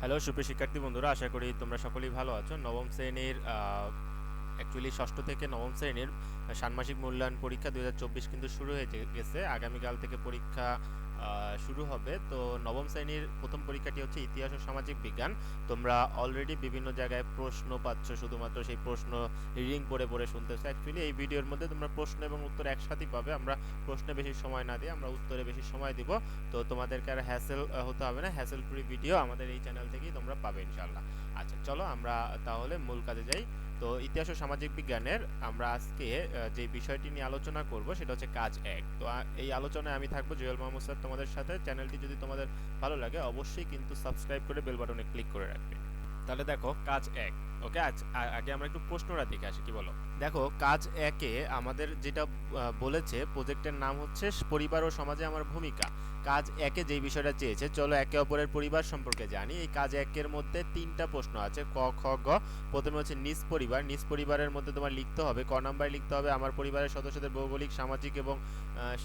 Hello সুপ্রিয় শিক্ষার্থী বন্ধুরা, আশা করি তোমরা সকলেই ভালো আছো। নবম শ্রেণির অ্যাকচুয়ালি ষষ্ঠ থেকে নবম শ্রেণির ষান্মাসিক মূল্যায়ন পরীক্ষা দুই হাজার চব্বিশ কিন্তু শুরু হয়ে গেছে। আগামীকাল থেকে পরীক্ষা শুরু হবে। তো নবম শ্রেণির প্রথম পরীক্ষাটি হচ্ছে ইতিহাস ও সামাজিক বিজ্ঞান। তোমরা অলরেডি বিভিন্ন জায়গায় প্রশ্ন পাচ্ছ, শুধুমাত্র সেই প্রশ্ন রিডিং পড়ে পড়ে শুনতেছো অ্যাকচুয়ালি এই ভিডিওর মধ্যে তোমরা প্রশ্ন এবং উত্তর একসাথেই পাবে। আমরা প্রশ্নে বেশি সময় না দিয়ে আমরা উত্তরে বেশি সময় দিব। তো তোমাদেরকে আর হ্যাসেল হতে হবে না। হ্যাসেল ফ্রি ভিডিও আমাদের এই চ্যানেল থেকেই তোমরা পাবে ইনশাল্লাহ আচ্ছা চলো আমরা তাহলে মূল কাজে যাই। তো ইতিহাস ও সামাজিক বিজ্ঞানের আমরা আজকে যে বিষয়টি নিয়ে আলোচনা করব সেটা হচ্ছে কাজ এক। তো এই আলোচনায় আমি থাকব জুয়েল মাহমুদ স্যার তোমাদের সাথে। চ্যানেলটি যদি তোমাদের ভালো লাগে, অবশ্যই কিন্তু সাবস্ক্রাইব করে বেল বাটনে ক্লিক করে রাখবে। তাহলে দেখো, কাজ এক। ওকে আজ আগে আমরা একটু প্রশ্নটা দেখে আসি, কি বলো? দেখো, কাজ একে আমাদের যেটা বলেছে, প্রজেক্টের নাম হচ্ছে পরিবার ও সমাজে আমার ভূমিকা। কাজ একে যেই বিষয়টা চেয়েছে, চলো একে অপরের পরিবার সম্পর্কে জানি। এই কাজ একের মধ্যে তিনটা প্রশ্ন আছে, ক, খ, গ। প্রথমে হচ্ছে নিজ পরিবার। নিজ পরিবারের মধ্যে তোমার লিখতে হবে, ক নাম্বারে লিখতে হবে, আমার পরিবারের সদস্যদের ভৌগোলিক, সামাজিক এবং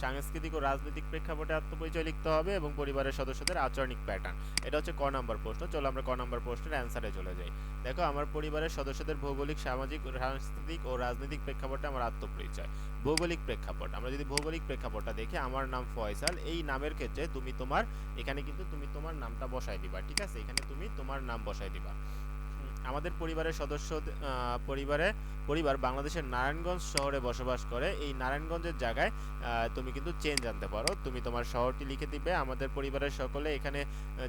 সাংস্কৃতিক ও রাজনৈতিক প্রেক্ষাপটে আত্মপরিচয় লিখতে হবে এবং পরিবারের সদস্যদের আচরণিক প্যাটার্ন এটা হচ্ছে ক নাম্বার প্রশ্ন। চলো আমরা ক নাম্বার প্রশ্নের অ্যান্সারে চলে যাই। দেখো, আমার পরিবারের সদস্যদের ভৌগোলিক, সামাজিক, সাংস্কৃতিক ও রাজনৈতিক প্রেক্ষাপটে আমার আত্মপরিচয়। ভৌগোলিক প্রেক্ষাপট। আমরা যদি ভৌগোলিক প্রেক্ষাপটটা দেখি, আমার নাম ফয়সাল। এই নামের ক্ষেত্রে তুমি তোমার, এখানে কিন্তু তুমি তোমার নামটা বসাই দিবা, ঠিক আছে? এখানে তুমি তোমার নাম বসাই দিবা। আমাদের পরিবারের সদস্য পরিবারে পরিবার বাংলাদেশের নারায়ণগঞ্জ শহরে বসবাস করে। এই নারায়ণগঞ্জের জায়গায় তুমি কিন্তু চেঞ্জ আনতে পারো। তুমি তোমার শহরটি লিখে দিবে। আমাদের পরিবারের সকলে এখানে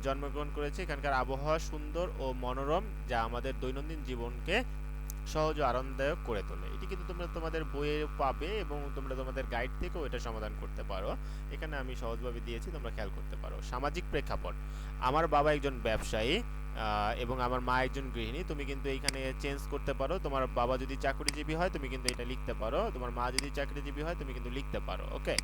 জন্মগ্রহণ করেছে। এখানকার আবহাওয়া সুন্দর ও মনোরম, যা আমাদের দৈনন্দিন জীবনকে সহজ ও আরামদায়ক করে তোলে। এটি কিন্তু তোমরা তোমাদের বইয়ে পাবে এবং তোমরা তোমাদের গাইড থেকেও এটা সমাধান করতে পারো। এখানে আমি সহজভাবে দিয়েছি, তোমরা খেয়াল করতে পারো। সামাজিক প্রেক্ষাপট। আমার বাবা একজন ব্যবসায়ী এবং আমার মা একজন গৃহিণী। তুমি কিন্তু এইখানে চেঞ্জ করতে পারো। তোমার বাবা যদি চাকরিজীবী হয়, তুমি কিন্তু এটা লিখতে পারো। তোমার মা যদি চাকরিজীবী হয়, তুমি কিন্তু লিখতে পারো ওকে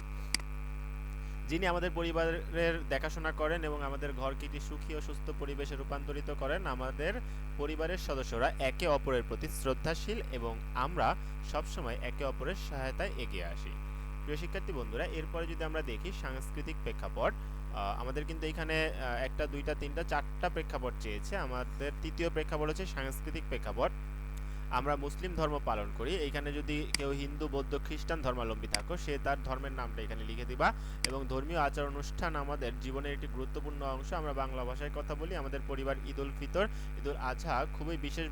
যিনি আমাদের পরিবারের দেখাশোনা করেন এবং আমাদের ঘরকে একটি সুখী ও সুস্থ পরিবেশে রূপান্তরিত করেন, আমাদের পরিবারের সদস্যরা একে অপরের প্রতি শ্রদ্ধাশীল এবং আমরা সবসময় একে অপরের সহায়তায় এগিয়ে আসি। প্রিয় শিক্ষার্থী বন্ধুরা, এরপরে যদি আমরা দেখি সাংস্কৃতিক প্রেক্ষাপট আমাদের কিন্তু এখানে একটা, দুইটা, তিনটা, চারটা প্রেক্ষাপট চেয়েছে। আমাদের তৃতীয় প্রেক্ষাপট হচ্ছে সাংস্কৃতিক প্রেক্ষাপট। আমরা মুসলিম ধর্ম পালন করি এখানে যদি কেউ হিন্দু, বৌদ্ধ, খ্রিস্টান ধর্মাবলম্বী থাকো, সে তার ধর্মের নামটা এখানে লিখে দিবা এবং ধর্মীয় আচার অনুষ্ঠান আমাদের জীবনের একটি গুরুত্বপূর্ণ অংশ। আমরা বাংলা ভাষায় কথা বলি, আমাদের পরিবার ঈদ উল ফিতর ঈদ উল আজহা খুবই বিশেষ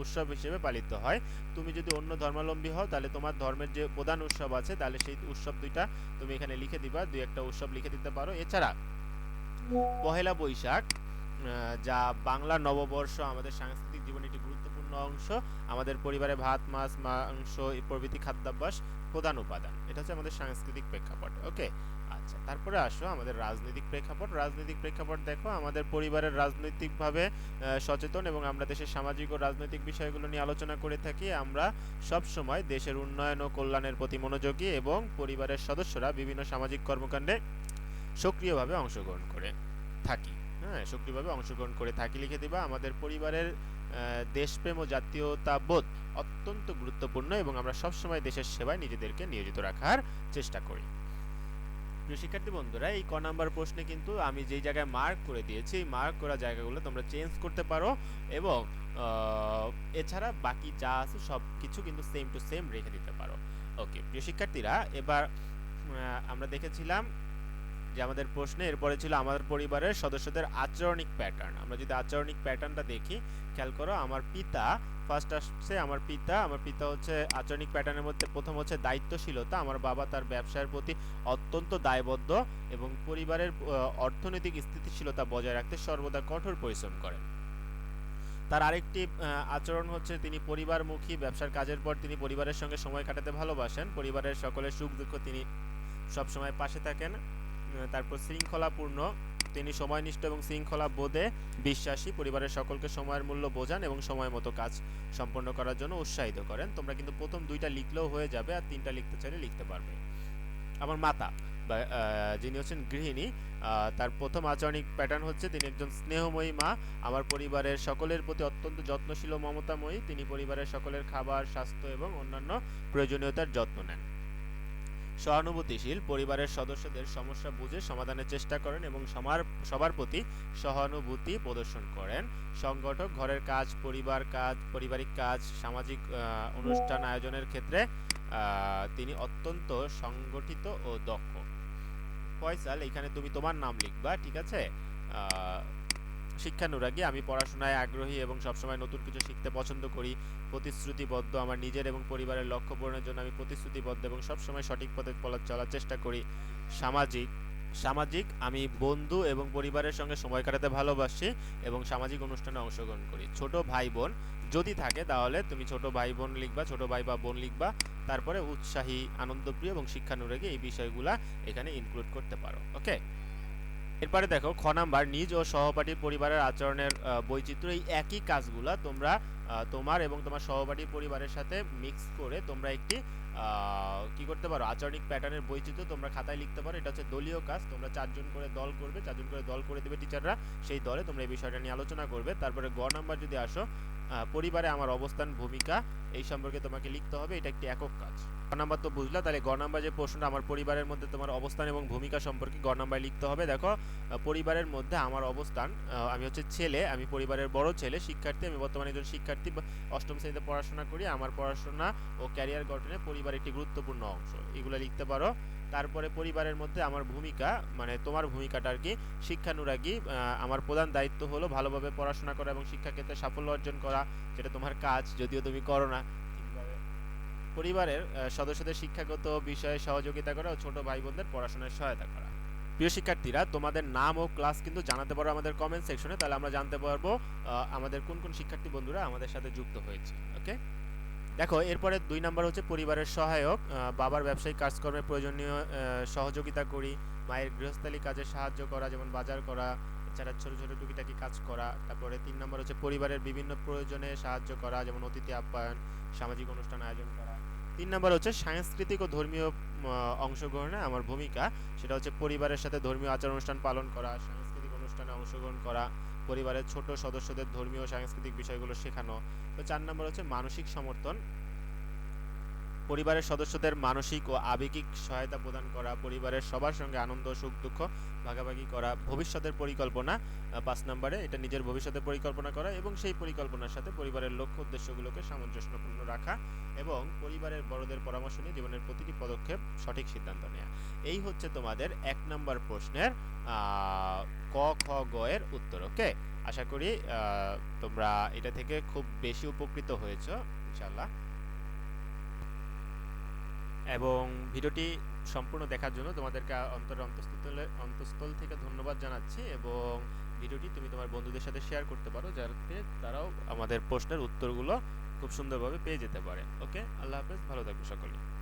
উৎসব হিসেবে পালিত হয়। তুমি যদি অন্য ধর্মাবলম্বী হও, তাহলে তোমার ধর্মের যে প্রধান উৎসব আছে, তাহলে সেই উৎসব দুইটা তুমি এখানে লিখে দিবা, দুই একটা উৎসব লিখে দিতে পারো। এছাড়া পহেলা বৈশাখ যা বাংলা নববর্ষ আমাদের সাংস্কৃতিক একটি গুরুত্বপূর্ণ অংশ। আমাদের পরিবারে ভাত, মাছ, মাংস প্রভৃতি খাদ্যাভ্যাস প্রধান উপাদান। এটা হচ্ছে আমাদের সাংস্কৃতিক প্রেক্ষাপট, ওকে? আচ্ছা তারপরে আসো আমাদের রাজনৈতিক প্রেক্ষাপট। রাজনৈতিক প্রেক্ষাপট দেখো, আমাদের পরিবারের রাজনৈতিকভাবে সচেতন এবং আমরা দেশের সামাজিক ও রাজনৈতিক বিষয়গুলো নিয়ে আলোচনা করে থাকি। আমরা সব সময় দেশের উন্নয়ন ও কল্যাণের প্রতি মনোযোগী এবং পরিবারের সদস্যরা বিভিন্ন সামাজিক কর্মকাণ্ডে সক্রিয়ভাবে অংশগ্রহণ করে থাকি। হ্যাঁ সক্রিয়ভাবে অংশগ্রহণ করে থাকি, লিখে দিবা। আমাদের পরিবারের দেশপ্রেম ও জাতীয়তাবোধ অত্যন্ত গুরুত্বপূর্ণ এবং আমরা সবসময় দেশের সেবায় নিজেদেরকে নিয়োজিত রাখার চেষ্টা করি। প্রিয় শিক্ষার্থী বন্ধুরা, এই ক নাম্বার প্রশ্নে কিন্তু আমি যেই জায়গায় মার্ক করে দিয়েছি, এই মার্ক করা জায়গাগুলো তোমরা চেঞ্জ করতে পারো এবং এছাড়া বাকি যা আছে সব কিছু কিন্তু সেম টু সেম রেখে দিতে পারো। ওকে প্রিয় শিক্ষার্থীরা, এবার আমরা দেখেছিলাম যে আমাদের প্রশ্নে এরপরে ছিল আমাদের পরিবারের সদস্যদের আচরণিক প্যাটার্ন আমরা যদি আচরণিক প্যাটার্নটা দেখি, খেয়াল করো আমার পিতা ফার্স্ট আসছে আমার পিতা আমার পিতা হচ্ছে আচরণিক প্যাটার্নের মধ্যে প্রথম হচ্ছে দায়িত্বশীলতা। আমার বাবা তার ব্যবসার প্রতি অত্যন্ত দায়বদ্ধ এবং পরিবারের অর্থনৈতিক স্থিতিশীলতা বজায় রাখতে সর্বদা কঠোর পরিশ্রম করেন। তার আরেকটি আচরণ হচ্ছে তিনি পরিবারমুখী, ব্যবসার কাজের পর তিনি পরিবারের সঙ্গে সময় কাটাতে ভালোবাসেন। পরিবারের সকলের সুখ দুঃখ তিনি সবসময় পাশে থাকেন। তারপর শৃঙ্খলাপূর্ণ। তিনি সময়নিষ্ঠ এবং শৃঙ্খলা বোধে বিশ্বাসী। পরিবারের সকলকে সময়ের মূল্য বোঝান এবং সময় মতো কাজ সম্পন্ন করার জন্য উৎসাহিত করেন। তোমরা কিন্তু প্রথম দুইটা লিখলেও হয়ে যাবে আর তিনটা লিখতে চাইলে লিখতে পারবে। আমার মাতা যিনি হচ্ছেন গৃহিণী তার প্রথম আচরণিক প্যাটার্ন হচ্ছে তিনি একজন স্নেহময়ী মা। আমার পরিবারের সকলের প্রতি অত্যন্ত যত্নশীল ও মমতাময়ী। তিনি পরিবারের সকলের খাবার, স্বাস্থ্য এবং অন্যান্য প্রয়োজনীয়তার যত্ন নেন। সহানুভূতিশীল পরিবারের সদস্যদের সমস্যা বুঝে সমাধানের চেষ্টা করেন এবং সবার প্রতি সহানুভূতি প্রদর্শন করেন। সংগঠক, ঘরের কাজ, পরিবার কাজ, পারিবারিক কাজ, সামাজিক অনুষ্ঠান আয়োজনের ক্ষেত্রে তিনি অত্যন্ত সংগঠিত ও দক্ষ। ফয়সাল, এখানে তুমি তোমার নাম লিখবা, ঠিক আছে? শিক্ষানুরাগী আমি পড়াশোনায় আগ্রহী এবং সবসময় নতুন কিছু শিখতে পছন্দ করি। প্রতিশ্রুতিবদ্ধ, আমার নিজের এবং পরিবারের লক্ষ্য পূরণের জন্য আমি প্রতিশ্রুতিবদ্ধ এবং সবসময় সঠিক পথে চলার চেষ্টা করি। সামাজিক সামাজিক আমি বন্ধু এবং পরিবারের সঙ্গে সময় কাটাতে ভালোবাসি এবং সামাজিক অনুষ্ঠানে অংশগ্রহণ করি। ছোট ভাই বোন যদি থাকে তাহলে তুমি ছোট ভাই বোন লিখবা, ছোট ভাই বা বোন লিখবা। তারপরে উৎসাহী, আনন্দপ্রিয় এবং শিক্ষানুরাগী এই বিষয়গুলা এখানে ইনক্লুড করতে পারো। ওকে এরপরে দেখো, খ নাম্বার, নিজ ও সহপাঠী পরিবারের আচরণের বৈচিত্র্য, এই একই কাজগুলা তোমরা তোমার এবং তোমার সহপাঠী পরিবারের সাথে মিক্স করে তোমরা একটি কি করতে পারো, আচরণিক প্যাটার্নের বৈচিত্র্য তোমরা খাতায় লিখতে পারো। এটা হচ্ছে দলীয় কাজ, তোমরা চারজন করে দল করবে, চারজন করে দল করে দেবে টিচাররা সেই দলে তোমরা এই বিষয়টা নিয়ে আলোচনা করবে। তারপরে গ নাম্বার যদি আসো পরিবারে আমার অবস্থান, ভূমিকা এই সম্পর্কে তোমাকে লিখতে হবে, এটা একটি একক কাজ। গ নাম্বার তো বুঝলা, তাহলে গ নাম্বার যে প্রশ্নটা, আমার পরিবারের মধ্যে তোমার অবস্থান এবং ভূমিকা সম্পর্কে গ নাম্বার লিখতে হবে। দেখো পরিবারের মধ্যে আমার অবস্থান আমি হচ্ছে ছেলে, আমি পরিবারের বড় ছেলে, শিক্ষার্থী, আমি বর্তমানে একজন শিক্ষার্থী অষ্টম শ্রেণীতে পড়াশোনা করি, আমার পড়াশোনা ও ক্যারিয়ার গঠনে পরিবার একটি গুরুত্বপূর্ণ অংশ, এগুলো লিখতে পারো। তারপরে পরিবারের মধ্যে আমার ভূমিকা মানে তোমার ভূমিকাটা আর কি, শিক্ষানুরাগী আমার প্রধান দায়িত্ব হলো ভালোভাবে পড়াশোনা করা এবং শিক্ষাক্ষেত্রে সাফল্য অর্জন করা, যেটা তোমার কাজ, যদিও তুমি করো না। পরিবারের সদস্যদের শিক্ষাগত বিষয়ে সহযোগিতা করা ও ছোট ভাই বোনদের পড়াশোনায় সহায়তা করা। প্রিয় শিক্ষার্থীরা, তোমাদের নাম ও ক্লাস কিন্তু জানাতে পারো আমাদের কমেন্ট সেকশনে তাহলে আমরা জানতে পারব আমাদের কোন কোন শিক্ষার্থী বন্ধুরা আমাদের সাথে যুক্ত হয়েছে ওকে দেখো, এরপরে দুই নাম্বার হচ্ছে পরিবারের সহায়ক বাবার ব্যবসায়িক কাজকর্মে প্রয়োজনীয় সহযোগিতা করি, মায়ের গৃহস্থালী কাজে সাহায্য করা, যেমন বাজার করা এছাড়া ছোট ছোট টুকিটাকি কাজ করা, তারপরে তিন নম্বর হচ্ছে পরিবারের বিভিন্ন প্রয়োজনে সাহায্য করা, যেমন অতিথি আপ্যায়ন, সামাজিক অনুষ্ঠান আয়োজন করা। তিন নম্বর হচ্ছে সাংস্কৃতিক ও ধর্মীয় অংশগ্রহণে আমার ভূমিকা, সেটা হচ্ছে পরিবারের সাথে ধর্মীয় আচার অনুষ্ঠান পালন করা, সাংস্কৃতিক অনুষ্ঠানে অংশগ্রহণ করা, পরিবারের ছোট সদস্যদের ধর্মীয় সাংস্কৃতিক বিষয়গুলো শেখানো। তো চার নম্বর হচ্ছে মানসিক সমর্থন পরিবারের সদস্যদের মানসিক ও আবেগিক সহায়তা প্রদান করা, পরিবারের সবার সঙ্গে আনন্দ, সুখ, দুঃখ ভাগাভাগি করা, ভবিষ্যতের পরিকল্পনা পাঁচ নম্বরে এটা নিজের ভবিষ্যতের পরিকল্পনা করা এবং সেই পরিকল্পনার সাথে পরিবারের লক্ষ্য, উদ্দেশ্যগুলোকে সামঞ্জস্যপূর্ণ রাখা এবং পরিবারের বড়দের পরামর্শ নিয়ে জীবনের প্রতিটি পদক্ষেপ সঠিক সিদ্ধান্ত নেওয়া এই হচ্ছে তোমাদের এক নম্বর প্রশ্নের ক, খ, গ এর উত্তর, ওকে? আশা করি তোমরা এটা থেকে খুব বেশি উপকৃত হয়েছো ইনশাল্লাহ এবং ভিডিওটি সম্পূর্ণ দেখার জন্য তোমাদেরকে অন্তর অন্তঃস্থলে, অন্তঃস্থল থেকে ধন্যবাদ জানাচ্ছি এবং ভিডিওটি তুমি তোমার বন্ধুদের সাথে শেয়ার করতে পারো, যাতে তারাও আমাদের প্রশ্নের উত্তরগুলো খুব সুন্দরভাবে পেয়ে যেতে পারে। ওকে আল্লাহ হাফেজ, ভালো থাকবে সকলে।